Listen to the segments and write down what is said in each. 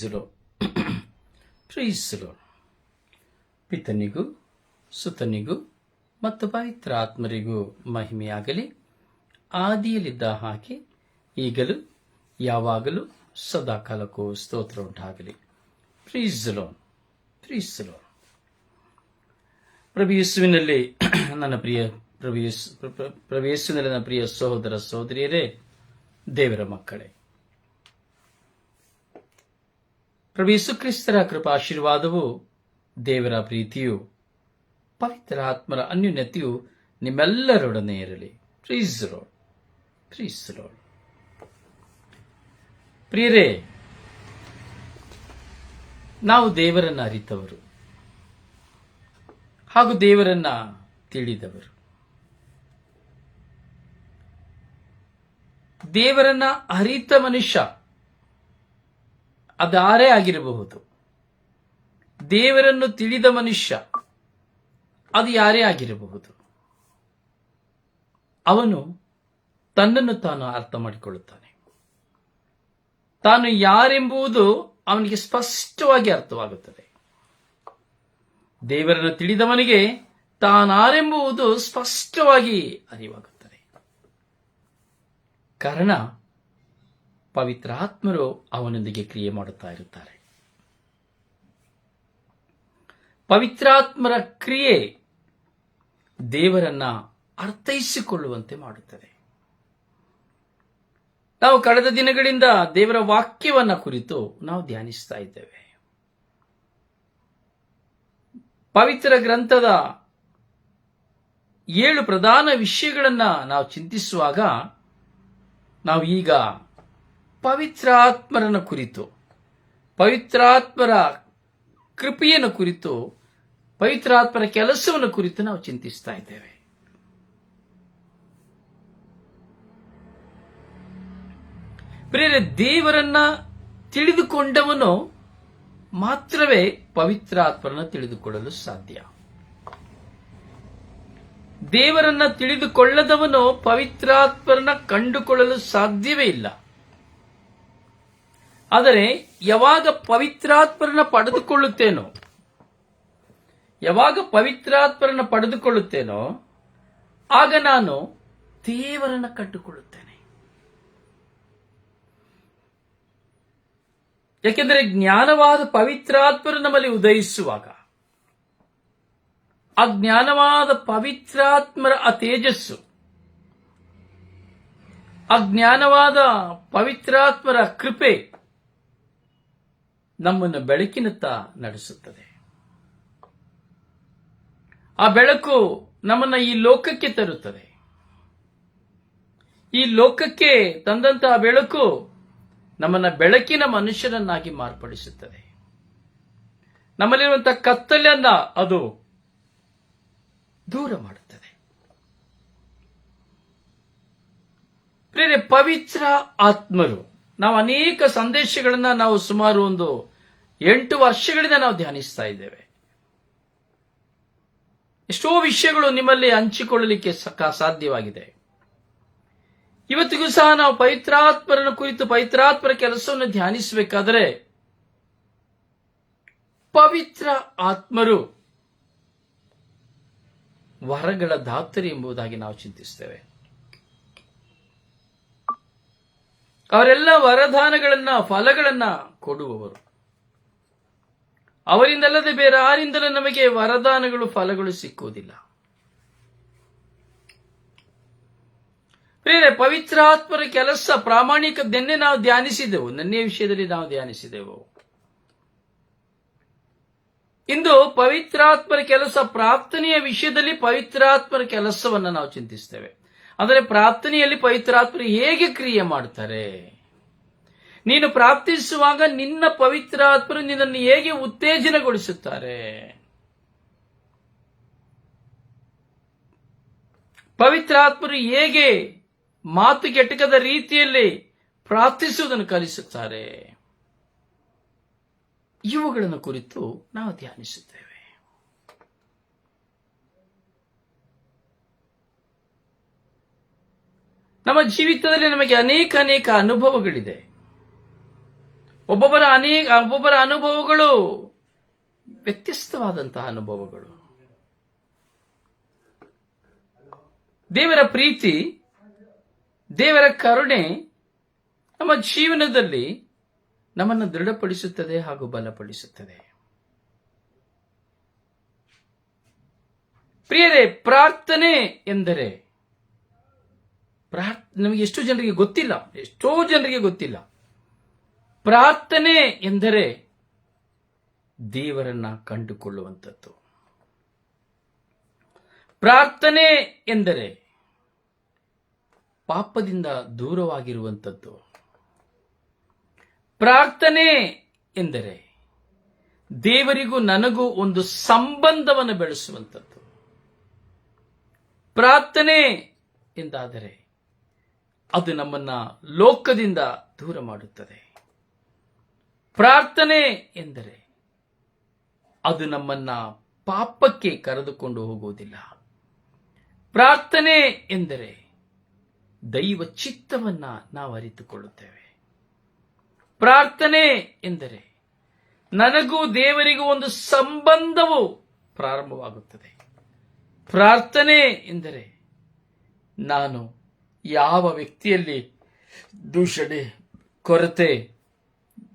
ಪ್ರೀಸಲು ಪ್ರೀಸಲು ಪಿತನಿಗೂ ಸುತನಿಗೂ ಮತ್ತು ಪವಿತ್ರ ಆತ್ಮರಿಗೂ ಮಹಿಮೆಯಾಗಲಿ. ಆದಿಯಲ್ಲಿದ್ದ ಹಾಕಿ ಈಗಲೂ, ಯಾವಾಗಲೂ, ಸದಾಕಾಲಕ್ಕೂ ಸ್ತೋತ್ರ ಉಂಟಾಗಲಿ. ಪ್ರೀಸಲು ಪ್ರೀಸಲು ಪ್ರಭುಯೇಸುವಿನಲ್ಲಿ ನನ್ನ ಪ್ರಿಯ ಪ್ರಭು ಪ್ರಭುಯೇಸುವಿನಲ್ಲಿ ಪ್ರಭು ಯೇಸುವಿನಲ್ಲಿ ನನ್ನ ಪ್ರಿಯ ಸಹೋದರ ಸಹೋದರಿಯರೇ, ದೇವರ ಮಕ್ಕಳೇ. ಪ್ರಭು ಯೇಸುಕ್ರಿಸ್ತರ ಕೃಪಾಶೀರ್ವಾದವು ದೇವರ ಪ್ರೀತಿಯು ಪವಿತ್ರ ಆತ್ಮರ ಅನ್ಯೂನ್ಯತೆಯು ನಿಮ್ಮೆಲ್ಲರೊಡನೆ ಇರಲಿ. ಪ್ರೀಸ್ ರೋಡ್ ಪ್ರೀಸ್ ರೋಡ್ ಪ್ರಿಯರೇ, ನಾವು ದೇವರನ್ನ ಅರಿತವರು ಹಾಗೂ ದೇವರನ್ನ ತಿಳಿದವರು. ದೇವರನ್ನ ಅರಿತ ಮನುಷ್ಯ ಅದಾರೇ ಆಗಿರಬಹುದು. ದೇವರನ್ನು ತಿಳಿದ ಮನುಷ್ಯ ಅದು ಯಾರೇ ಆಗಿರಬಹುದು. ಅವನು ತನ್ನನ್ನು ತಾನು ಅರ್ಥ ಮಾಡಿಕೊಳ್ಳುತ್ತಾನೆ. ತಾನು ಯಾರೆಂಬುದು ಅವನಿಗೆ ಸ್ಪಷ್ಟವಾಗಿ ಅರ್ಥವಾಗುತ್ತದೆ. ದೇವರನ್ನು ತಿಳಿದವನಿಗೆ ತಾನಾರೆಂಬುವುದು ಸ್ಪಷ್ಟವಾಗಿ ಅರಿವಾಗುತ್ತದೆ. ಕಾರಣ ಪವಿತ್ರ ಆತ್ಮರು ಅವನೊಂದಿಗೆ ಕ್ರಿಯೆ ಮಾಡುತ್ತಾ ಇರುತ್ತಾರೆ. ಪವಿತ್ರಾತ್ಮರ ಕ್ರಿಯೆ ದೇವರನ್ನ ಅರ್ಥೈಸಿಕೊಳ್ಳುವಂತೆ ಮಾಡುತ್ತದೆ. ನಾವು ಕಳೆದ ದಿನಗಳಿಂದ ದೇವರ ವಾಕ್ಯವನ್ನ ಕುರಿತು ನಾವು ಧ್ಯಾನಿಸ್ತಾ ಇದ್ದೇವೆ. ಪವಿತ್ರ ಗ್ರಂಥದ ಏಳು ಪ್ರಧಾನ ವಿಷಯಗಳನ್ನ ನಾವು ಚಿಂತಿಸುವಾಗ ನಾವು ಈಗ ಪವಿತ್ರಾತ್ಮರನ ಕುರಿತು, ಪವಿತ್ರಾತ್ಮರ ಕೃಪೆಯನ್ನು ಕುರಿತು, ಪವಿತ್ರಾತ್ಮರ ಕೆಲಸವನ್ನು ಕುರಿತು ನಾವು ಚಿಂತಿಸ್ತಾ ಇದ್ದೇವೆ. ಪ್ರಿಯರೇ, ದೇವರನ್ನ ತಿಳಿದುಕೊಂಡವನು ಮಾತ್ರವೇ ಪವಿತ್ರಾತ್ಮರನ್ನ ತಿಳಿದುಕೊಳ್ಳಲು ಸಾಧ್ಯ. ದೇವರನ್ನ ತಿಳಿದುಕೊಳ್ಳದವನು ಪವಿತ್ರಾತ್ಮರನ್ನ ಕಂಡುಕೊಳ್ಳಲು ಸಾಧ್ಯವೇ ಇಲ್ಲ. ಆದರೆ ಯಾವಾಗ ಪವಿತ್ರಾತ್ಮರನ್ನ ಪಡೆದುಕೊಳ್ಳುತ್ತೇನೋ, ಯಾವಾಗ ಪವಿತ್ರಾತ್ಮರನ್ನ ಪಡೆದುಕೊಳ್ಳುತ್ತೇನೋ, ಆಗ ನಾನು ದೇವರನ್ನ ಕಂಡುಕೊಳ್ಳುತ್ತೇನೆ. ಯಾಕೆಂದರೆ ಜ್ಞಾನವಾದ ಪವಿತ್ರಾತ್ಮರು ನಮ್ಮಲ್ಲಿ ಉದಯಿಸುವಾಗ, ಆ ಜ್ಞಾನವಾದ ಪವಿತ್ರಾತ್ಮರ ಆ ತೇಜಸ್ಸು, ಆ ಜ್ಞಾನವಾದ ಪವಿತ್ರಾತ್ಮರ ಕೃಪೆ ನಮ್ಮನ್ನು ಬೆಳಕಿನತ್ತ ನಡೆಸುತ್ತದೆ. ಆ ಬೆಳಕು ನಮ್ಮನ್ನ ಈ ಲೋಕಕ್ಕೆ ತರುತ್ತದೆ. ಈ ಲೋಕಕ್ಕೆ ತಂದಂತಹ ಬೆಳಕು ನಮ್ಮನ್ನ ಬೆಳಕಿನ ಮನುಷ್ಯರನ್ನಾಗಿ ಮಾರ್ಪಡಿಸುತ್ತದೆ. ನಮ್ಮಲ್ಲಿರುವಂತಹ ಕತ್ತಲೆಯನ್ನ ಅದು ದೂರ ಮಾಡುತ್ತದೆ. ಪ್ರೇರೆ ಪವಿತ್ರ ಆತ್ಮರು. ನಾವು ಅನೇಕ ಸಂದೇಶಗಳನ್ನ ನಾವು ಸುಮಾರು ಒಂದು ಎಂಟು ವರ್ಷಗಳಿಂದ ನಾವು ಧ್ಯಾನಿಸ್ತಾ ಇದ್ದೇವೆ. ಎಷ್ಟೋ ವಿಷಯಗಳು ನಿಮ್ಮಲ್ಲಿ ಹಂಚಿಕೊಳ್ಳಲಿಕ್ಕೆ ಸಾಧ್ಯವಾಗಿದೆ. ಇವತ್ತಿಗೂ ಸಹ ನಾವು ಪವಿತ್ರಾತ್ಮರನ್ನು ಕುರಿತು ಪವಿತ್ರಾತ್ಮರ ಕೆಲಸವನ್ನು ಧ್ಯಾನಿಸಬೇಕಾದರೆ ಪವಿತ್ರ ಆತ್ಮರು ವರಗಳ ದಾತರಿ ಎಂಬುದಾಗಿ ನಾವು ಚಿಂತಿಸ್ತೇವೆ. ಅವರೆಲ್ಲ ವರದಾನಗಳನ್ನ, ಫಲಗಳನ್ನ ಕೊಡುವವರು. ಅವರಿಂದಲ್ಲದೆ ಬೇರೆ ಯಾರಿಂದಲೂ ನಮಗೆ ವರದಾನಗಳು ಫಲಗಳು ಸಿಕ್ಕುವುದಿಲ್ಲ. ಪ್ರೇರೆ ಪವಿತ್ರಾತ್ಮರ ಕೆಲಸ ಪ್ರಾಮಾಣಿಕದನ್ನೇ ನಾವು ಧ್ಯಾನಿಸಿದೆವು. ನನ್ನೇ ವಿಷಯದಲ್ಲಿ ನಾವು ಧ್ಯಾನಿಸಿದೆವು. ಇಂದು ಪವಿತ್ರಾತ್ಮರ ಕೆಲಸ ಪ್ರಾರ್ಥನೆಯ ವಿಷಯದಲ್ಲಿ ಪವಿತ್ರಾತ್ಮರ ಕೆಲಸವನ್ನು ನಾವು ಚಿಂತಿಸ್ತೇವೆ. ಅಂದರೆ ಪ್ರಾರ್ಥನೆಯಲ್ಲಿ ಪವಿತ್ರಾತ್ಮರು ಹೇಗೆ ಕ್ರಿಯೆ ಮಾಡ್ತಾರೆ ನೀನು ಪ್ರಾರ್ಥಿಸುವಾಗ ನಿನ್ನ ಪವಿತ್ರಾತ್ಮರು ನಿನ್ನನ್ನು ಹೇಗೆ ಉತ್ತೇಜನಗೊಳಿಸುತ್ತಾರೆ? ಪವಿತ್ರಾತ್ಮರು ಹೇಗೆ ಮಾತು ಕೆಟಕದ ರೀತಿಯಲ್ಲಿ ಪ್ರಾರ್ಥಿಸುವುದನ್ನು ಕಲಿಸುತ್ತಾರೆ? ಇವುಗಳನ್ನು ಕುರಿತು ನಾವು ಧ್ಯಾನಿಸುತ್ತೇವೆ. ನಮ್ಮ ಜೀವಿತದಲ್ಲಿ ನಮಗೆ ಅನೇಕ ಅನೇಕ ಅನುಭವಗಳಿದೆ. ಒಬ್ಬೊಬ್ಬರ ಅನೇಕ, ಒಬ್ಬೊಬ್ಬರ ಅನುಭವಗಳು ವ್ಯತ್ಯಸ್ತವಾದಂತಹ ಅನುಭವಗಳು. ದೇವರ ಪ್ರೀತಿ, ದೇವರ ಕರುಣೆ ನಮ್ಮ ಜೀವನದಲ್ಲಿ ನಮ್ಮನ್ನು ದೃಢಪಡಿಸುತ್ತದೆ ಹಾಗೂ ಬಲಪಡಿಸುತ್ತದೆ. ಪ್ರಿಯರೇ, ಪ್ರಾರ್ಥನೆ ಎಂದರೆ ಪ್ರಾರ್ಥ ನಮಗೆ ಎಷ್ಟು ಜನರಿಗೆ ಗೊತ್ತಿಲ್ಲ, ಎಷ್ಟೋ ಜನರಿಗೆ ಗೊತ್ತಿಲ್ಲ. ಪ್ರಾರ್ಥನೆ ಎಂದರೆ ದೇವರನ್ನ ಕಂಡುಕೊಳ್ಳುವಂಥದ್ದು. ಪ್ರಾರ್ಥನೆ ಎಂದರೆ ಪಾಪದಿಂದ ದೂರವಾಗಿರುವಂಥದ್ದು. ಪ್ರಾರ್ಥನೆ ಎಂದರೆ ದೇವರಿಗೂ ನನಗೂ ಒಂದು ಸಂಬಂಧವನ್ನು ಬೆಳೆಸುವಂಥದ್ದು. ಪ್ರಾರ್ಥನೆ ಎಂದಾದರೆ ಅದು ನಮ್ಮನ್ನ ಲೋಕದಿಂದ ದೂರ ಮಾಡುತ್ತದೆ. ಪ್ರಾರ್ಥನೆ ಎಂದರೆ ಅದು ನಮ್ಮನ್ನ ಪಾಪಕ್ಕೆ ಕರೆದುಕೊಂಡು ಹೋಗುವುದಿಲ್ಲ. ಪ್ರಾರ್ಥನೆ ಎಂದರೆ ದೈವ ಚಿತ್ತವನ್ನ ನಾವು ಅರಿತುಕೊಳ್ಳುತ್ತೇವೆ. ಪ್ರಾರ್ಥನೆ ಎಂದರೆ ನನಗೂ ದೇವರಿಗೂ ಒಂದು ಸಂಬಂಧವು ಪ್ರಾರಂಭವಾಗುತ್ತದೆ. ಪ್ರಾರ್ಥನೆ ಎಂದರೆ ನಾನು ಯಾವ ವ್ಯಕ್ತಿಯಲ್ಲಿ ದೂಷಣೆ, ಕೊರತೆ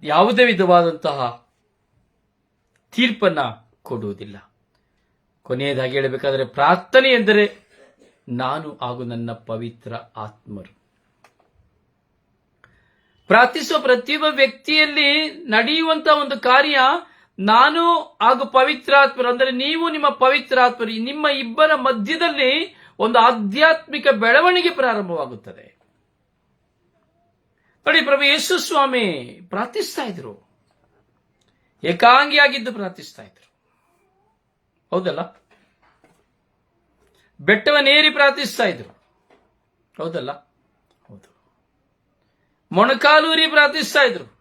ಯಾವುದೇ ವಿಧವಾದಂತಹ ತೀರ್ಪನ್ನ ಕೊಡುವುದಿಲ್ಲ. ಕೊನೆಯದಾಗಿ ಹೇಳಬೇಕಾದರೆ ಪ್ರಾರ್ಥನೆ ಎಂದರೆ ನಾನು ಹಾಗೂ ನನ್ನ ಪವಿತ್ರ ಆತ್ಮರು. ಪ್ರಾರ್ಥಿಸುವ ಪ್ರತಿಯೊಬ್ಬ ವ್ಯಕ್ತಿಯಲ್ಲಿ ನಡೆಯುವಂತಹ ಒಂದು ಕಾರ್ಯ ನಾನು ಹಾಗೂ ಪವಿತ್ರಾತ್ಮರು ಅಂದರೆ ನೀವು ನಿಮ್ಮ ಪವಿತ್ರಾತ್ಮರು ನಿಮ್ಮ ಇಬ್ಬರ ಮಧ್ಯದಲ್ಲಿ ಒಂದು ಆಧ್ಯಾತ್ಮಿಕ ಬೆಳವಣಿಗೆ ಪ್ರಾರಂಭವಾಗುತ್ತದೆ. ನೋಡಿ ಪ್ರಭು ಯೇಸು ಸ್ವಾಮಿ ಪ್ರಾರ್ಥಿಸ್ತಾ ಇದ್ರು. ಏಕಾಂಗಿಯಾಗಿದ್ದು ಪ್ರಾರ್ಥಿಸ್ತಾ ಇದ್ರು. ಹೌದಲ್ಲ? ಬೆಟ್ಟವನ್ನೇರಿ ಪ್ರಾರ್ಥಿಸ್ತಾ ಇದ್ರು. ಹೌದಲ್ಲ? ಹೌದು. ಮೊಣಕಾಲೂರಿ ಪ್ರಾರ್ಥಿಸ್ತಾ ಇದ್ರು.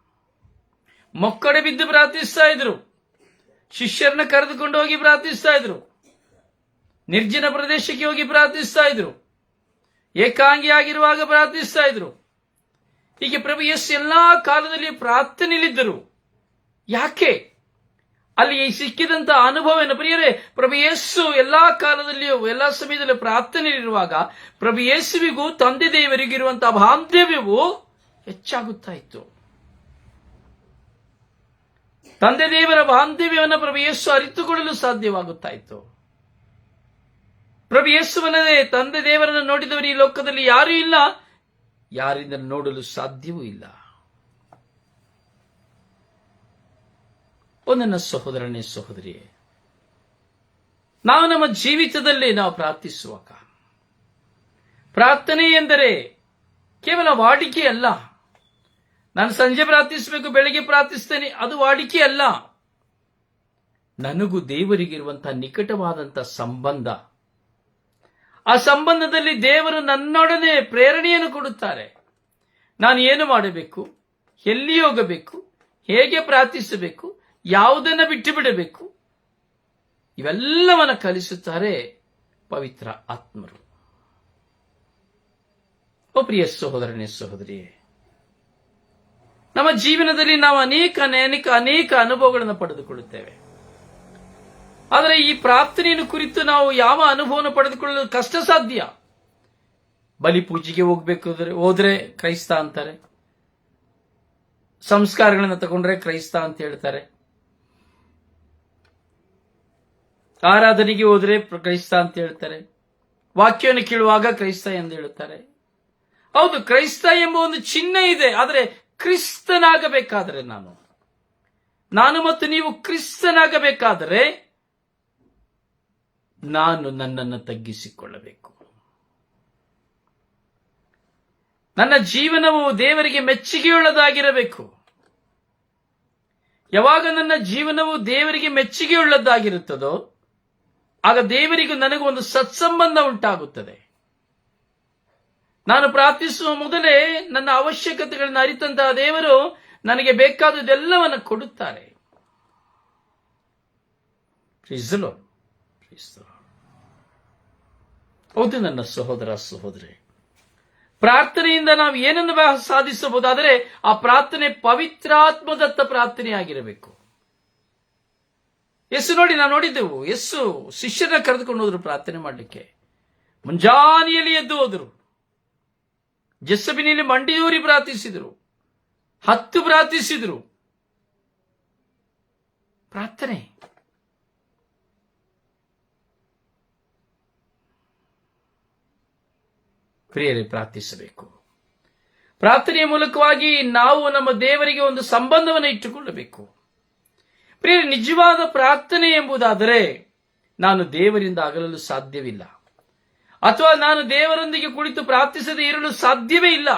ಮೊಕ್ಕಡೆ ಬಿದ್ದು ಪ್ರಾರ್ಥಿಸ್ತಾ ಇದ್ರು. ಶಿಷ್ಯರನ್ನ ಕರೆದುಕೊಂಡು ಹೋಗಿ ಪ್ರಾರ್ಥಿಸ್ತಾ ಇದ್ರು. ನಿರ್ಜನ ಪ್ರದೇಶಕ್ಕೆ ಹೋಗಿ ಪ್ರಾರ್ಥಿಸ್ತಾ ಇದ್ರು. ಏಕಾಂಗಿಯಾಗಿರುವಾಗ ಪ್ರಾರ್ಥಿಸ್ತಾ ಇದ್ರು. ಹೀಗೆ ಪ್ರಭು ಯೇಸು ಎಲ್ಲಾ ಕಾಲದಲ್ಲಿ ಪ್ರಾರ್ಥನೆಯಲ್ಲಿದ್ದರು. ಯಾಕೆ? ಅಲ್ಲಿ ಸಿಕ್ಕಿದಂತ ಅನುಭವ ಏನು? ಪ್ರಿಯರೇ, ಪ್ರಭು ಯೇಸು ಎಲ್ಲಾ ಕಾಲದಲ್ಲಿಯೂ ಎಲ್ಲಾ ಸಮಯದಲ್ಲಿ ಪ್ರಾರ್ಥನೆಯಲ್ಲಿರುವಾಗ ಪ್ರಭು ಯೇಸುವಿಗೂ ತಂದೆ ದೇವರಿಗಿರುವಂತಹ ಬಾಂಧವ್ಯವು ಹೆಚ್ಚಾಗುತ್ತಾ ಇತ್ತು. ತಂದೆ ದೇವರ ಬಾಂಧವ್ಯವನ್ನು ಪ್ರಭು ಯೇಸು ಅರಿತುಕೊಳ್ಳಲು ಸಾಧ್ಯವಾಗುತ್ತಾ ಇತ್ತು. ಪ್ರಭು ಯೇಸುವಲ್ಲದೆ ತಂದೆ ದೇವರನ್ನು ನೋಡಿದವರು ಈ ಲೋಕದಲ್ಲಿ ಯಾರೂ ಇಲ್ಲ. ಯಾರಿಂದ ನೋಡಲು ಸಾಧ್ಯವೂ ಇಲ್ಲ. ನನ್ನ ಸಹೋದರನೇ ಸಹೋದರಿಯೇ, ನಾವು ನಮ್ಮ ಜೀವಿತದಲ್ಲಿ ನಾವು ಪ್ರಾರ್ಥಿಸುವಾಗ ಪ್ರಾರ್ಥನೆ ಎಂದರೆ ಕೇವಲ ವಾಡಿಕೆ ಅಲ್ಲ. ನಾನು ಸಂಜೆ ಪ್ರಾರ್ಥಿಸಬೇಕು, ಬೆಳಿಗ್ಗೆ ಪ್ರಾರ್ಥಿಸ್ತೇನೆ, ಅದು ವಾಡಿಕೆ ಅಲ್ಲ. ನನಗೂ ದೇವರಿಗಿರುವಂತಹ ನಿಕಟವಾದಂತಹ ಸಂಬಂಧ ಆ ಸಂಬಂಧದಲ್ಲಿ ದೇವರು ನನ್ನೊಡನೆ ಪ್ರೇರಣೆಯನ್ನು ಕೊಡುತ್ತಾರೆ. ನಾನು ಏನು ಮಾಡಬೇಕು? ಎಲ್ಲಿ ಹೋಗಬೇಕು? ಹೇಗೆ ಪ್ರಾರ್ಥಿಸಬೇಕು? ಯಾವುದನ್ನ ಬಿಟ್ಟು ಬಿಡಬೇಕು ಇವೆಲ್ಲವನ್ನ ಕಲಿಸುತ್ತಾರೆ ಪವಿತ್ರ ಆತ್ಮರು. ಓ ಪ್ರಿಯ ಸಹೋದರನೇ, ಸಹೋದರಿಯೇ, ನಮ್ಮ ಜೀವನದಲ್ಲಿ ನಾವು ಅನೇಕ ಅನೇಕ ಅನೇಕ ಅನುಭವಗಳನ್ನು ಪಡೆದುಕೊಳ್ಳುತ್ತೇವೆ. ಆದರೆ ಈ ಪ್ರಾರ್ಥನೆಯನ್ನು ಕುರಿತು ನಾವು ಯಾವ ಅನುಭವನ ಪಡೆದುಕೊಳ್ಳಲು ಕಷ್ಟ ಸಾಧ್ಯ? ಬಲಿ ಪೂಜೆಗೆ ಹೋಗ್ಬೇಕಾದ್ರೆ ಹೋದ್ರೆ ಕ್ರೈಸ್ತ ಅಂತಾರೆ. ಸಂಸ್ಕಾರಗಳನ್ನು ತಗೊಂಡ್ರೆ ಕ್ರೈಸ್ತ ಅಂತ ಹೇಳ್ತಾರೆ. ಆರಾಧನೆಗೆ ಹೋದ್ರೆ ಕ್ರೈಸ್ತ ಅಂತ ಹೇಳ್ತಾರೆ. ವಾಕ್ಯವನ್ನು ಕೇಳುವಾಗ ಕ್ರೈಸ್ತ ಎಂದು ಹೇಳುತ್ತಾರೆ ಹೌದು, ಕ್ರೈಸ್ತ ಎಂಬ ಒಂದು ಚಿಹ್ನೆ ಇದೆ, ಆದರೆ ಕ್ರಿಸ್ತನಾಗಬೇಕಾದರೆ ನಾನು. ನಾನು ಮತ್ತು ನೀವು ಕ್ರಿಸ್ತನಾಗಬೇಕಾದರೆ ನಾನು ನನ್ನನ್ನು ತಗ್ಗಿಸಿಕೊಳ್ಳಬೇಕು. ನನ್ನ ಜೀವನವು ದೇವರಿಗೆ ಮೆಚ್ಚುಗೆಯುಳ್ಳದಾಗಿರಬೇಕು. ಯಾವಾಗ ನನ್ನ ಜೀವನವು ದೇವರಿಗೆ ಮೆಚ್ಚುಗೆಯುಳ್ಳದ್ದಾಗಿರುತ್ತದೋ, ಆಗ ದೇವರಿಗೂ ನನಗೂ ಒಂದು ಸತ್ಸಂಬಂಧ ಉಂಟಾಗುತ್ತದೆ. ನಾನು ಪ್ರಾರ್ಥಿಸುವ ಮೊದಲೇ ನನ್ನ ಅವಶ್ಯಕತೆಗಳನ್ನು ಅರಿತಂತಹ ದೇವರು ನನಗೆ ಬೇಕಾದುದೆಲ್ಲವನ್ನು ಕೊಡುತ್ತಾರೆ. Praise the ಹೌದು ನನ್ನ ಸಹೋದರ ಸಹೋದರಿ. ಪ್ರಾರ್ಥನೆಯಿಂದ ನಾವು ಏನನ್ನು ಸಾಧಿಸಬಹುದಾದರೆ ಆ ಪ್ರಾರ್ಥನೆ ಪವಿತ್ರಾತ್ಮದತ್ತ ಪ್ರಾರ್ಥನೆಯಾಗಿರಬೇಕು. ಎಸ್ಸು ನೋಡಿ ನಾವು ನೋಡಿದ್ದೆವು ಯಸ್ಸು ಶಿಷ್ಯರನ್ನ ಕರೆದುಕೊಂಡು ಹೋದ್ರು ಪ್ರಾರ್ಥನೆ ಮಾಡಲಿಕ್ಕೆ. ಮುಂಜಾನೆಯಲ್ಲಿ ಎದ್ದು ಹೋದರು. ಜಸ್ಸಬಿನಲ್ಲಿ ಮಂಡಿಯೂರಿ ಪ್ರಾರ್ಥಿಸಿದರು. ಹತ್ತು ಪ್ರಾರ್ಥಿಸಿದರು. ಪ್ರಾರ್ಥನೆ. ಪ್ರಿಯರೇ ಪ್ರಾರ್ಥಿಸಬೇಕು. ಪ್ರಾರ್ಥನೆಯ ಮೂಲಕವಾಗಿ ನಾವು ನಮ್ಮ ದೇವರಿಗೆ ಒಂದು ಸಂಬಂಧವನ್ನು ಇಟ್ಟುಕೊಳ್ಳಬೇಕು. ಪ್ರಿಯ ನಿಜವಾದ ಪ್ರಾರ್ಥನೆ ಎಂಬುದಾದರೆ ನಾನು ದೇವರಿಂದ ಅಗಲಲು ಸಾಧ್ಯವಿಲ್ಲ. ಅಥವಾ ನಾನು ದೇವರೊಂದಿಗೆ ಕುಳಿತು ಪ್ರಾರ್ಥಿಸದೆ ಇರಲು ಸಾಧ್ಯವೇ ಇಲ್ಲ.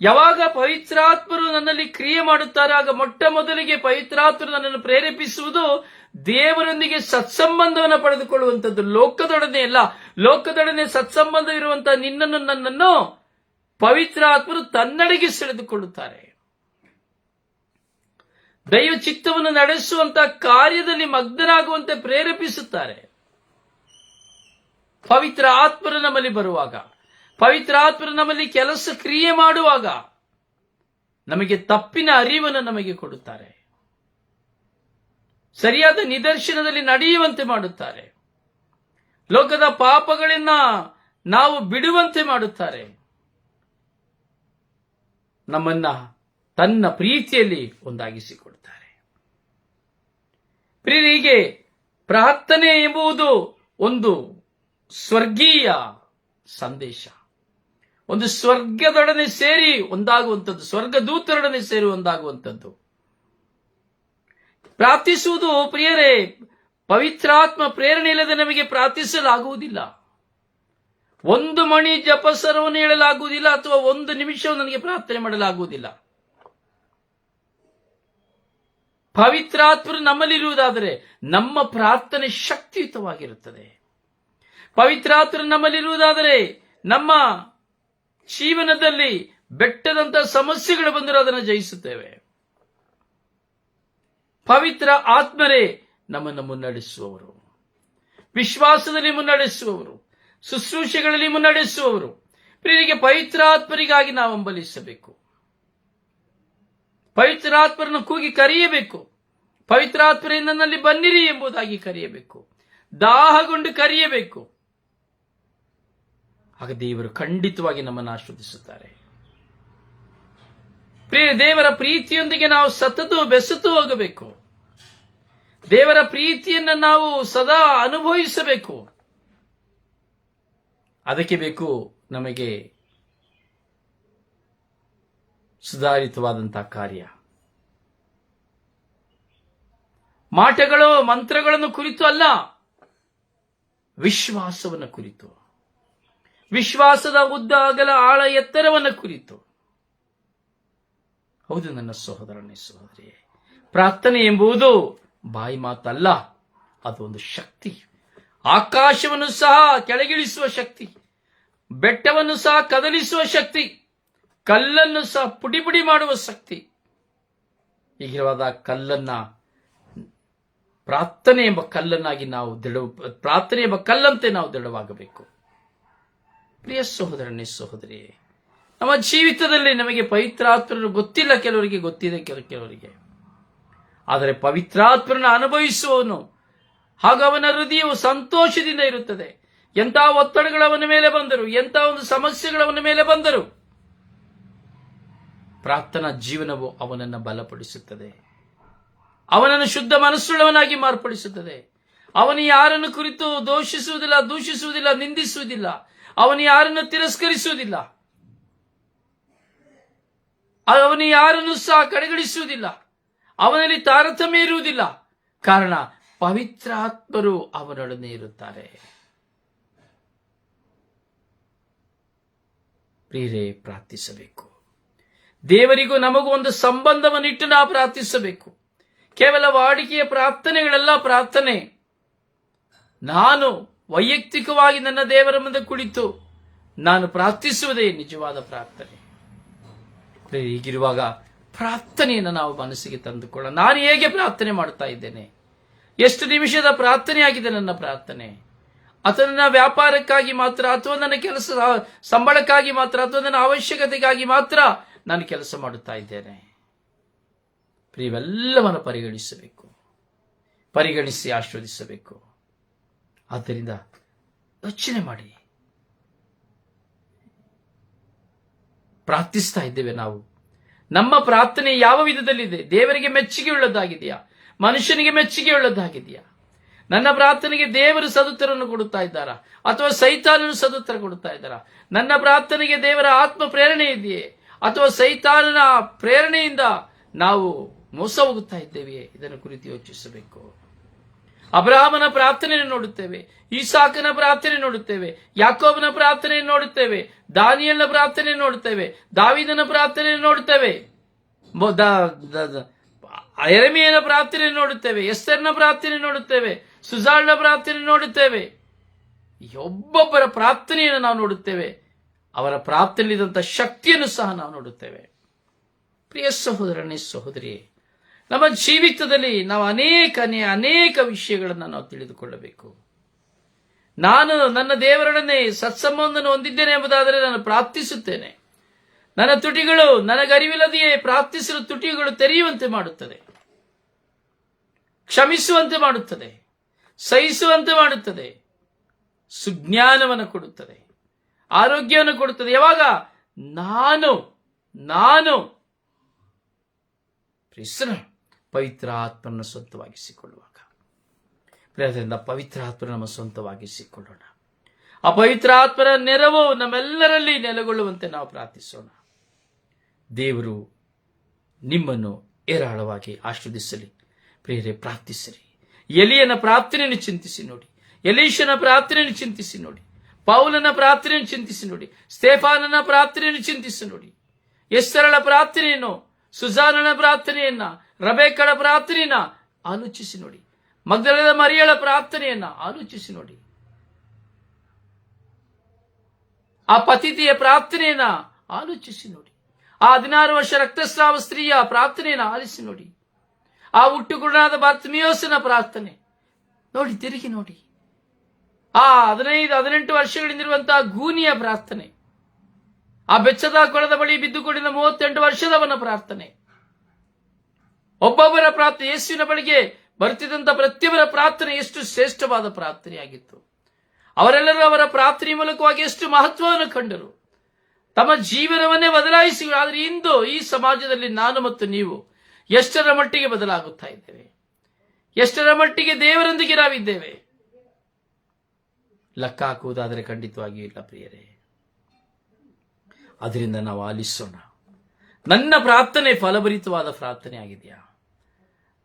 ಯಾವಾಗ ಪವಿತ್ರಾತ್ಮರು ನನ್ನಲ್ಲಿ ಕ್ರಿಯೆ ಮಾಡುತ್ತಾರೆ ಆಗ ಮೊಟ್ಟ ಮೊದಲಿಗೆ ಪವಿತ್ರಾತ್ಮರು ನನ್ನನ್ನು ಪ್ರೇರೇಪಿಸುವುದು ದೇವರೊಂದಿಗೆ ಸತ್ಸಂಬಂಧವನ್ನು ಪಡೆದುಕೊಳ್ಳುವಂಥದ್ದು ಲೋಕದೊಡನೆ ಅಲ್ಲ. ಲೋಕದೊಡನೆ ಸತ್ಸಂಬಂಧ ಇರುವಂತಹ ನಿನ್ನನ್ನು ನನ್ನನ್ನು ಪವಿತ್ರಾತ್ಮರು ತನ್ನಡೆಗೆ ಸೆಳೆದುಕೊಳ್ಳುತ್ತಾರೆ. ದೈವ ಚಿತ್ತವನ್ನು ನಡೆಸುವಂತಹ ಕಾರ್ಯದಲ್ಲಿ ಮಗ್ನರಾಗುವಂತೆ ಪ್ರೇರೇಪಿಸುತ್ತಾರೆ. ಪವಿತ್ರ ಆತ್ಮರು ನಮ್ಮಲ್ಲಿ ಬರುವಾಗ, ಪವಿತ್ರ ಆತ್ಮರು ನಮ್ಮಲ್ಲಿ ಕೆಲಸ ಕ್ರಿಯೆ ಮಾಡುವಾಗ ನಮಗೆ ತಪ್ಪಿನ ಅರಿವನ್ನು ನಮಗೆ ಕೊಡುತ್ತಾರೆ. ಸರಿಯಾದ ನಿದರ್ಶನದಲ್ಲಿ ನಡೆಯುವಂತೆ ಮಾಡುತ್ತಾರೆ. ಲೋಕದ ಪಾಪಗಳನ್ನ ನಾವು ಬಿಡುವಂತೆ ಮಾಡುತ್ತಾರೆ. ನಮ್ಮನ್ನ ತನ್ನ ಪ್ರೀತಿಯಲ್ಲಿ ಒಂದಾಗಿಸಿಕೊಡುತ್ತಾರೆ. ಪ್ರೀತಿಗೆ ಪ್ರಾರ್ಥನೆ ಎಂಬುದು ಒಂದು ಸ್ವರ್ಗೀಯ ಸಂದೇಶ. ಒಂದು ಸ್ವರ್ಗದೊಡನೆ ಸೇರಿ ಒಂದಾಗುವಂಥದ್ದು, ಸ್ವರ್ಗದೂತರೊಡನೆ ಸೇರಿ ಒಂದಾಗುವಂಥದ್ದು. ಪ್ರಾರ್ಥಿಸುವುದು ಪ್ರಿಯರೇ, ಪವಿತ್ರಾತ್ಮ ಪ್ರೇರಣೆ ಇಲ್ಲದೆ ನಮಗೆ ಪ್ರಾರ್ಥಿಸಲಾಗುವುದಿಲ್ಲ. ಒಂದು ಮಣಿ ಜಪಸರವನ್ನು ಹೇಳಲಾಗುವುದಿಲ್ಲ ಅಥವಾ ಒಂದು ನಿಮಿಷವು ನನಗೆ ಪ್ರಾರ್ಥನೆ ಮಾಡಲಾಗುವುದಿಲ್ಲ. ಪವಿತ್ರಾತ್ಮರು ನಮ್ಮಲ್ಲಿರುವುದಾದರೆ ನಮ್ಮ ಪ್ರಾರ್ಥನೆ ಶಕ್ತಿಯುತವಾಗಿರುತ್ತದೆ. ಪವಿತ್ರಾತ್ಮರು ನಮ್ಮಲ್ಲಿರುವುದಾದರೆ ನಮ್ಮ ಜೀವನದಲ್ಲಿ ಬೆಟ್ಟದಂತಹ ಸಮಸ್ಯೆಗಳು ಬಂದರೂ ಅದನ್ನು ಜಯಿಸುತ್ತೇವೆ. ಪವಿತ್ರ ಆತ್ಮರೇ ನಮ್ಮನ್ನು ಮುನ್ನಡೆಸುವವರು. ವಿಶ್ವಾಸದಲ್ಲಿ ಮುನ್ನಡೆಸುವವರು. ಶುಶ್ರೂಷೆಗಳಲ್ಲಿ ಮುನ್ನಡೆಸುವವರು. ಪ್ರಿಯರಿಗೆ ಪವಿತ್ರಾತ್ಮರಿಗಾಗಿ ನಾವು ಬೆಂಬಲಿಸಬೇಕು ಪವಿತ್ರಾತ್ಮರನ್ನು ಕೂಗಿ ಕರೆಯಬೇಕು. ಪವಿತ್ರಾತ್ಮರಿಂದ ನನ್ನಲ್ಲಿ ಬನ್ನಿರಿ ಎಂಬುದಾಗಿ ಕರೆಯಬೇಕು. ದಾಹಗೊಂಡು ಕರೆಯಬೇಕು. ಆಗ ದೇವರು ಖಂಡಿತವಾಗಿ ನಮ್ಮನ್ನು ಆಶ್ರದಿಸುತ್ತಾರೆ ದೇವರ ಪ್ರೀತಿಯೊಂದಿಗೆ ನಾವು ಸತತು ಬೆಸತು ಹೋಗಬೇಕು. ದೇವರ ಪ್ರೀತಿಯನ್ನು ನಾವು ಸದಾ ಅನುಭವಿಸಬೇಕು. ಅದಕ್ಕೆ ಬೇಕು ನಮಗೆ ಸುಧಾರಿತವಾದಂತಹ ಕಾರ್ಯ. ಮಾಟಗಳು ಮಂತ್ರಗಳನ್ನು ಕುರಿತು ಅಲ್ಲ, ವಿಶ್ವಾಸವನ್ನು ಕುರಿತು. ವಿಶ್ವಾಸದ ಉದ್ದ ಅಗಲ ಆಳ ಎತ್ತರವನ್ನು ಕುರಿತು. ಹೌದು ನನ್ನ ಸಹೋದರನೇ ಸಹೋದರಿ ಪ್ರಾರ್ಥನೆ ಎಂಬುದು ಬಾಯಿ ಮಾತಲ್ಲ, ಅದು ಒಂದು ಶಕ್ತಿ. ಆಕಾಶವನ್ನು ಸಹ ಕೆಳಗಿಳಿಸುವ ಶಕ್ತಿ, ಬೆಟ್ಟವನ್ನು ಸಹ ಕದಲಿಸುವ ಶಕ್ತಿ, ಕಲ್ಲನ್ನು ಸಹ ಪುಡಿ ಪುಡಿ ಮಾಡುವ ಶಕ್ತಿ. ಹೀಗಿರುವಾದ ಕಲ್ಲನ್ನ, ಪ್ರಾರ್ಥನೆ ಎಂಬ ಕಲ್ಲನ್ನಾಗಿ ನಾವು ದೃಢ, ಪ್ರಾರ್ಥನೆ ಎಂಬ ಕಲ್ಲಂತೆ ನಾವು ದೃಢವಾಗಬೇಕು. ಪ್ರಿಯ ಸಹೋದರನೇ ಸಹೋದರಿಯೇ ನಮ್ಮ ಜೀವಿತದಲ್ಲಿ ನಮಗೆ ಪವಿತ್ರಾತ್ಮರನ್ನು ಗೊತ್ತಿಲ್ಲ, ಕೆಲವರಿಗೆ ಗೊತ್ತಿದೆ, ಕೆಲ, ಕೆಲವರಿಗೆ. ಆದರೆ ಪವಿತ್ರಾತ್ಮರನ್ನು ಅನುಭವಿಸುವವನು, ಹಾಗೂ ಅವನ ಹೃದಯವು ಸಂತೋಷದಿಂದ ಇರುತ್ತದೆ. ಎಂಥ ಒತ್ತಡಗಳು ಅವನ ಮೇಲೆ ಬಂದರು, ಎಂಥ ಒಂದು ಸಮಸ್ಯೆಗಳು ಅವನ ಮೇಲೆ ಬಂದರು. ಪ್ರಾರ್ಥನಾ ಜೀವನವು ಅವನನ್ನು ಬಲಪಡಿಸುತ್ತದೆ. ಅವನನ್ನು ಶುದ್ಧ ಮನಸ್ಸುಳ್ಳವನಾಗಿ ಮಾರ್ಪಡಿಸುತ್ತದೆ. ಅವನು ಯಾರನ್ನು ಕುರಿತು ದೋಷಿಸುವುದಿಲ್ಲ, ದೂಷಿಸುವುದಿಲ್ಲ, ನಿಂದಿಸುವುದಿಲ್ಲ. ಅವನು ಯಾರನ್ನು ತಿರಸ್ಕರಿಸುವುದಿಲ್ಲ. ಅವನು ಯಾರನ್ನು ಸಹ ಕಡೆಗಣಿಸುವುದಿಲ್ಲ. ಅವನಲ್ಲಿ ತಾರತಮ್ಯ ಇರುವುದಿಲ್ಲ. ಕಾರಣ ಪವಿತ್ರಾತ್ಮರು ಅವನೊಡನೆ ಇರುತ್ತಾರೆ ಪ್ರೀರೇ ಪ್ರಾರ್ಥಿಸಬೇಕು. ದೇವರಿಗೂ ನಮಗೂ ಒಂದು ಸಂಬಂಧವನ್ನಿಟ್ಟು ನಾವು ಪ್ರಾರ್ಥಿಸಬೇಕು. ಕೇವಲ ವಾಡಿಕೆಯ ಪ್ರಾರ್ಥನೆಗಳೆಲ್ಲ, ಪ್ರಾರ್ಥನೆ. ನಾನು ವೈಯಕ್ತಿಕವಾಗಿ ನನ್ನ ದೇವರ ಮುಂದೆ ಕುಳಿತು ನಾನು ಪ್ರಾರ್ಥಿಸುವುದೇ ನಿಜವಾದ ಪ್ರಾರ್ಥನೆ. ಹೀಗಿರುವಾಗ ಪ್ರಾರ್ಥನೆಯನ್ನು ನಾವು ಮನಸ್ಸಿಗೆ ತಂದುಕೊಳ್ಳ ನಾನು ಹೇಗೆ ಪ್ರಾರ್ಥನೆ ಮಾಡ್ತಾ ಇದ್ದೇನೆ? ಎಷ್ಟು ನಿಮಿಷದ ಪ್ರಾರ್ಥನೆ ಆಗಿದೆ ನನ್ನ ಪ್ರಾರ್ಥನೆ? ಅಥವಾ ನನ್ನ ವ್ಯಾಪಾರಕ್ಕಾಗಿ ಮಾತ್ರ ಅಥವಾ ನನ್ನ ಕೆಲಸ, ಸಂಬಳಕ್ಕಾಗಿ ಮಾತ್ರ ಅಥವಾ ನನ್ನ ಅವಶ್ಯಕತೆಗಾಗಿ ಮಾತ್ರ ನಾನು ಕೆಲಸ ಮಾಡುತ್ತಾ ಇದ್ದೇನೆ? ಇವೆಲ್ಲವನ್ನು ಪರಿಗಣಿಸಬೇಕು. ಪರಿಗಣಿಸಿ ಆಶೀರ್ವದಿಸಬೇಕು. ಆದ್ದರಿಂದ ಯೋಚನೆ ಮಾಡಿ. ಪ್ರಾರ್ಥಿಸ್ತಾ ಇದ್ದೇವೆ ನಾವು. ನಮ್ಮ ಪ್ರಾರ್ಥನೆ ಯಾವ ವಿಧದಲ್ಲಿದೆ? ದೇವರಿಗೆ ಮೆಚ್ಚುಗೆ ಉಳ್ಳದ್ದಾಗಿದೆಯಾ? ಮನುಷ್ಯನಿಗೆ ಮೆಚ್ಚುಗೆ ಉಳ್ಳದ್ದಾಗಿದೆಯಾ? ನನ್ನ ಪ್ರಾರ್ಥನೆಗೆ ದೇವರು ಸದುತ್ತರನ್ನು ಕೊಡುತ್ತಾ ಇದ್ದಾರಾ ಅಥವಾ ಸೈತಾನನು ಸದುತ್ತರ ಕೊಡುತ್ತಾ ಇದ್ದಾರಾ ನನ್ನ ಪ್ರಾರ್ಥನೆಗೆ ದೇವರ ಆತ್ಮ ಪ್ರೇರಣೆ ಇದೆಯೇ? ಅಥವಾ ಸೈತಾನನ ಪ್ರೇರಣೆಯಿಂದ ನಾವು ಮೋಸ ಹೋಗುತ್ತಾ ಇದ್ದೇವೆಯೇ? ಇದನ್ನು ಕುರಿತು ಯೋಚಿಸಬೇಕು. ಅಬ್ರಾಹ್ಮನ ಪ್ರಾರ್ಥನೆಯನ್ನು ನೋಡುತ್ತೇವೆ ಈಸಾಕನ ಪ್ರಾರ್ಥನೆ ನೋಡುತ್ತೇವೆ, ಯಾಕೋಬನ ಪ್ರಾರ್ಥನೆ ನೋಡುತ್ತೇವೆ, ದಾನಿಯಲ್ನ ಪ್ರಾರ್ಥನೆ ನೋಡುತ್ತೇವೆ, ದಾವಿದನ ಪ್ರಾರ್ಥನೆ ನೋಡುತ್ತೇವೆ. ಎರೆಮಿಯನ ಪ್ರಾರ್ಥನೆ ನೋಡುತ್ತೇವೆ, ಎಸ್ತರ್ನ ಪ್ರಾರ್ಥನೆ ನೋಡುತ್ತೇವೆ, ಸುಜಾಳ್ನ ಪ್ರಾರ್ಥನೆ ನೋಡುತ್ತೇವೆ. ಒಬ್ಬೊಬ್ಬರ ಪ್ರಾರ್ಥನೆಯನ್ನು ನಾವು ನೋಡುತ್ತೇವೆ, ಅವರ ಪ್ರಾರ್ಥನೆಯಲ್ಲಿದ್ದಂಥ ಶಕ್ತಿಯನ್ನು ಸಹ ನಾವು ನೋಡುತ್ತೇವೆ. ಪ್ರಿಯ ಸಹೋದರನೇ, ಸಹೋದರಿಯೇ ನಮ್ಮ ಜೀವಿತದಲ್ಲಿ ನಾವು ಅನೇಕ ಅನೇಕ ವಿಷಯಗಳನ್ನು ನಾವು ತಿಳಿದುಕೊಳ್ಳಬೇಕು. ನಾನು ನನ್ನ ದೇವರೊಡನೆ ಸತ್ಸಂಬಂಧನ ಹೊಂದಿದ್ದೇನೆ ಎಂಬುದಾದರೆ ನಾನು ಪ್ರಾರ್ಥಿಸುತ್ತೇನೆ. ನನ್ನ ತುಟಿಗಳು ನನಗರಿವಿಲ್ಲದೆಯೇ ಪ್ರಾರ್ಥಿಸಲು ತುಟಿಗಳು ತೆರೆಯುವಂತೆ ಮಾಡುತ್ತದೆ. ಕ್ಷಮಿಸುವಂತೆ ಮಾಡುತ್ತದೆ. ಸಹಿಸುವಂತೆ ಮಾಡುತ್ತದೆ. ಸುಜ್ಞಾನವನ್ನು ಕೊಡುತ್ತದೆ. ಆರೋಗ್ಯವನ್ನು ಕೊಡುತ್ತದೆ. ಯಾವಾಗ? ನಾನು ನಾನು, ಕ್ರಿಸ್ತನ. ಪವಿತ್ರ ಆತ್ಮನ ಸ್ವಂತವಾಗಿಸಿಕೊಳ್ಳುವಾಗ. ಪ್ರಿಯರಿಂದ ಪವಿತ್ರ ಆತ್ಮ ನಮ್ಮ ಸ್ವಂತವಾಗಿಸಿಕೊಳ್ಳೋಣ. ಆ ಪವಿತ್ರ ಆತ್ಮನ ನೆರವು ನಮ್ಮೆಲ್ಲರಲ್ಲಿ ನೆಲೆಗೊಳ್ಳುವಂತೆ ನಾವು ಪ್ರಾರ್ಥಿಸೋಣ. ದೇವರು ನಿಮ್ಮನ್ನು ಏರಾಳವಾಗಿ ಆಶ್ರದಿಸಲಿ ಪ್ರಿಯರೇ, ಪ್ರಾರ್ಥಿಸಿರಿ. ಎಲಿಯನ ಪ್ರಾರ್ಥನೆಯನ್ನು ಚಿಂತಿಸಿ ನೋಡಿ. ಎಲೀಶನ ಪ್ರಾರ್ಥನೆಯನ್ನು ಚಿಂತಿಸಿ ನೋಡಿ. ಪೌಲನ ಪ್ರಾರ್ಥನೆಯನ್ನು ಚಿಂತಿಸಿ ನೋಡಿ. ಸ್ಟೇಫಾನನ ಪ್ರಾರ್ಥನೆಯನ್ನು ಚಿಂತಿಸಿ ನೋಡಿ. ಎಸ್ತರಳ ಪ್ರಾರ್ಥನೆಯನ್ನು ಸುಜಾನನ ಪ್ರಾರ್ಥನೆಯನ್ನ ರಬೇಕಳ ಪ್ರಾರ್ಥನೆಯನ್ನ ಆಲೋಚಿಸಿ ನೋಡಿ. ಮಗ್ದಲದ ಮರಿಯಳ ಪ್ರಾರ್ಥನೆಯನ್ನ ಆಲೋಚಿಸಿ ನೋಡಿ. ಆ ಪತಿಥಿಯ ಪ್ರಾರ್ಥನೆಯನ್ನ ಆಲೋಚಿಸಿ ನೋಡಿ. ಆ ಹದಿನಾರು ವರ್ಷ ರಕ್ತಸ್ರಾವ ಸ್ತ್ರೀಯ ಪ್ರಾರ್ಥನೆಯನ್ನು ಆಲಿಸಿ ನೋಡಿ. ಆ ಹುಟ್ಟುಗುಣಾದ ಬಾತ್ಮಿಯೋಸನ ಪ್ರಾರ್ಥನೆ ನೋಡಿ, ತಿರುಗಿ ನೋಡಿ. ಆ ಹದಿನೈದು, ಹದಿನೆಂಟು ವರ್ಷಗಳಿಂದಿರುವಂತಹ ಗೂನಿಯ ಪ್ರಾರ್ಥನೆ. ಆ ಬೆಚ್ಚದ ಕೊಳದ ಬಳಿ ಬಿದ್ದುಕೊಂಡಿದ್ದ ಮೂವತ್ತೆಂಟು ವರ್ಷದವನ ಪ್ರಾರ್ಥನೆ. ಒಬ್ಬೊಬ್ಬರ ಪ್ರಾರ್ಥನೆ ಯೇಸುವಿನ ಬಳಿಗೆ ಬರ್ತಿದ್ದಂಥ ಪ್ರತಿಯೊಬ್ಬರ ಪ್ರಾರ್ಥನೆ ಎಷ್ಟು ಶ್ರೇಷ್ಠವಾದ ಪ್ರಾರ್ಥನೆಯಾಗಿತ್ತು. ಅವರೆಲ್ಲರೂ ಅವರ ಪ್ರಾರ್ಥನೆ ಮೂಲಕವಾಗಿ ಎಷ್ಟು ಮಹತ್ವವನ್ನು ಕಂಡರು. ತಮ್ಮ ಜೀವನವನ್ನೇ ಬದಲಾಯಿಸಿ, ಆದರೆ ಇಂದು ಈ ಸಮಾಜದಲ್ಲಿ ನಾನು ಮತ್ತು ನೀವು ಎಷ್ಟರ ಮಟ್ಟಿಗೆ ಬದಲಾಗುತ್ತಾ ಇದ್ದೇವೆ? ಎಷ್ಟರ ಮಟ್ಟಿಗೆ ದೇವರೊಂದಿಗೆ ನಾವಿದ್ದೇವೆ? ಲೆಕ್ಕ ಹಾಕುವುದಾದರೆ ಖಂಡಿತವಾಗಿಯೂ ಇಲ್ಲ ಪ್ರಿಯರೇ. ಅದರಿಂದ ನಾವು ಆಲಿಸೋಣ. ನನ್ನ ಪ್ರಾರ್ಥನೆ ಫಲಭರಿತವಾದ ಪ್ರಾರ್ಥನೆ ಆಗಿದೆಯಾ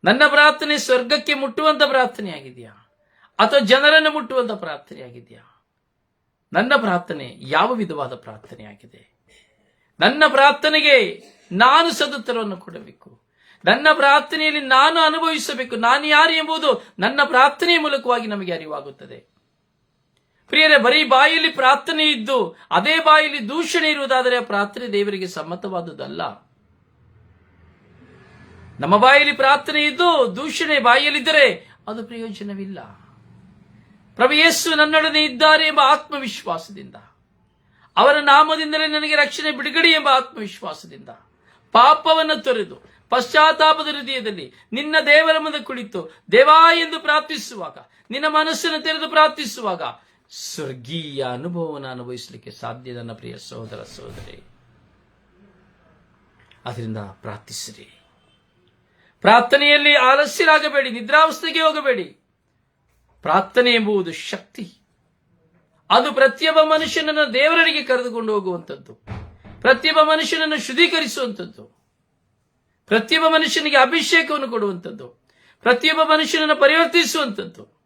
ನನ್ನ ಪ್ರಾರ್ಥನೆ ಸ್ವರ್ಗಕ್ಕೆ ಮುಟ್ಟುವಂತ ಪ್ರಾರ್ಥನೆ ಆಗಿದೆಯಾ ಅಥವಾ ಜನರನ್ನು ಮುಟ್ಟುವಂತ ಪ್ರಾರ್ಥನೆ ಆಗಿದೆಯಾ ನನ್ನ ಪ್ರಾರ್ಥನೆ ಯಾವ ವಿಧವಾದ ಪ್ರಾರ್ಥನೆ ಆಗಿದೆ ನನ್ನ ಪ್ರಾರ್ಥನೆಗೆ ನಾನು ಸದುತ್ತರವನ್ನು ಕೊಡಬೇಕು. ನನ್ನ ಪ್ರಾರ್ಥನೆಯಲ್ಲಿ ನಾನು ಅನುಭವಿಸಬೇಕು. ನಾನು ಯಾರು ಎಂಬುದು ನನ್ನ ಪ್ರಾರ್ಥನೆಯ ಮೂಲಕವಾಗಿ ನಮಗೆ ಅರಿವಾಗುತ್ತದೆ. ಪ್ರಿಯರೇ, ಬರೀ ಬಾಯಲ್ಲಿ ಪ್ರಾರ್ಥನೆ ಇದ್ದು, ಅದೇ ಬಾಯಲ್ಲಿ ದೂಷಣೆ ಇರುವುದಾದರೆ ಪ್ರಾರ್ಥನೆ ದೇವರಿಗೆ ಸಮ್ಮತವಾದುದಲ್ಲ ನಮ್ಮ ಬಾಯಲ್ಲಿ ಪ್ರಾರ್ಥನೆ ಇದ್ದು ದೂಷಣೆ ಬಾಯಲ್ಲಿದ್ದರೆ ಅದು ಪ್ರಯೋಜನವಿಲ್ಲ. ಪ್ರಭು ಯೇಸು ನನ್ನೊಡನೆ ಇದ್ದಾರೆ ಎಂಬ ಆತ್ಮವಿಶ್ವಾಸದಿಂದ. ಅವರ ನಾಮದಿಂದಲೇ ನನಗೆ ರಕ್ಷಣೆ ಬಿಡುಗಡೆ ಎಂಬ ಆತ್ಮವಿಶ್ವಾಸದಿಂದ. ಪಾಪವನ್ನು ತೊರೆದು, ಪಶ್ಚಾತ್ತಾಪದ ಹೃದಯದಲ್ಲಿ ನಿನ್ನ ದೇವರ ಮುಂದೆ ಕುಳಿತು, ದೇವಾ ಎಂದು ಪ್ರಾರ್ಥಿಸುವಾಗ, ನಿನ್ನ ಮನಸ್ಸನ್ನು ತೆರೆದು ಪ್ರಾರ್ಥಿಸುವಾಗ ಸ್ವರ್ಗೀಯ ಅನುಭವವನ್ನು ಅನುಭವಿಸಲಿಕ್ಕೆ ಸಾಧ್ಯ, ನನ್ನ ಪ್ರಿಯ ಸಹೋದರ ಸಹೋದರಿ. ಅದರಿಂದ ಪ್ರಾರ್ಥಿಸಿರಿ. ಪ್ರಾರ್ಥನೆಯಲ್ಲಿ ಆಲಸ್ಯರಾಗಬೇಡಿ ನಿದ್ರಾವಸ್ಥೆಗೆ ಹೋಗಬೇಡಿ. ಪ್ರಾರ್ಥನೆ ಎಂಬುದು ಶಕ್ತಿ. ಅದು ಪ್ರತಿಯೊಬ್ಬ ಮನುಷ್ಯನನ್ನು ದೇವರರಿಗೆ ಕರೆದುಕೊಂಡು ಹೋಗುವಂಥದ್ದು. ಪ್ರತಿಯೊಬ್ಬ ಮನುಷ್ಯನನ್ನು ಶುದ್ಧೀಕರಿಸುವಂಥದ್ದು. ಪ್ರತಿಯೊಬ್ಬ ಮನುಷ್ಯನಿಗೆ ಅಭಿಷೇಕವನ್ನು ಕೊಡುವಂಥದ್ದು. ಪ್ರತಿಯೊಬ್ಬ ಮನುಷ್ಯನನ್ನು ಪರಿವರ್ತಿಸುವಂಥದ್ದು.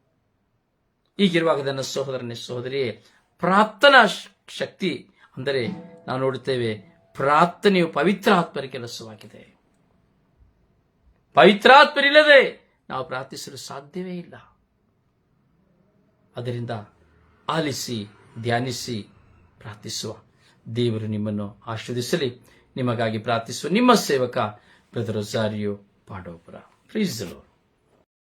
ಈಗಿರುವಾಗ ನನ್ನ ಸಹೋದರನೇ, ಸಹೋದರಿಯೇ, ಪ್ರಾರ್ಥನಾ ಶಕ್ತಿ ಅಂದರೆ ನಾವು ನೋಡುತ್ತೇವೆ, ಪ್ರಾರ್ಥನೆಯು ಪವಿತ್ರ ಆತ್ಮರ ಕೆಲಸವಾಗಿದೆ ಪವಿತ್ರಾತ್ಮರಿಲ್ಲದೆ ನಾವು ಪ್ರಾರ್ಥಿಸಲು ಸಾಧ್ಯವೇ ಇಲ್ಲ. ಅದರಿಂದ ಆಲಿಸಿ, ಧ್ಯಾನಿಸಿ ಪ್ರಾರ್ಥಿಸುವ ದೇವರು ನಿಮ್ಮನ್ನು ಆಶ್ರದಿಸಲಿ ನಿಮಗಾಗಿ ಪ್ರಾರ್ಥಿಸುವ ನಿಮ್ಮ ಸೇವಕ ಬ್ರದರ್ ರೊಸಾರಿಯೋ ಪಾಂಡವಪುರ